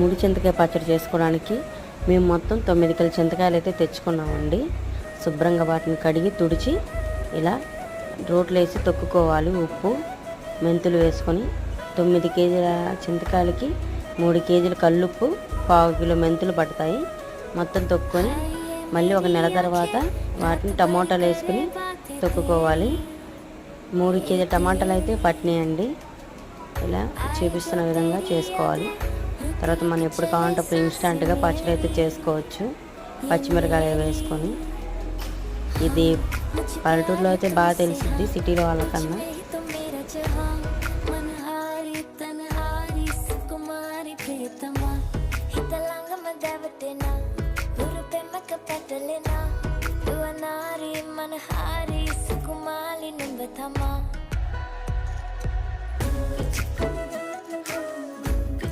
ముడి చింతకాయ పచ్చడి చేసుకోవడానికి మేము మొత్తం తొమ్మిది కిలో చింతకాయలు అయితే తెచ్చుకున్నామండి. శుభ్రంగా వాటిని కడిగి తుడిచి ఇలా రోట్లో వేసి తొక్కుకోవాలి ఉప్పు మెంతులు వేసుకొని. తొమ్మిది కేజీల చింతకాయలకి మూడు కేజీల కల్లుప్పు పావు కిలో మెంతులు పడతాయి. మొత్తం తొక్కుని మళ్ళీ ఒక నెల తర్వాత వాటిని టమోటాలు వేసుకుని తొక్కుకోవాలి. మూడు కేజీ టమాటాలు అయితే పట్టినాయండి. ఇలా చూపిస్తున్న విధంగా చేసుకోవాలి. తర్వాత మనం ఎప్పుడు కావాలంటే అప్పుడు ఇన్స్టంట్గా పచ్చడి అయితే చేసుకోవచ్చు. పచ్చిమిరకాయ వేసుకొని. ఇది పల్లెటూరులో అయితే బాగా తెలిసిద్ది సిటీలో వాళ్ళకన్నా. పెట్టలేనా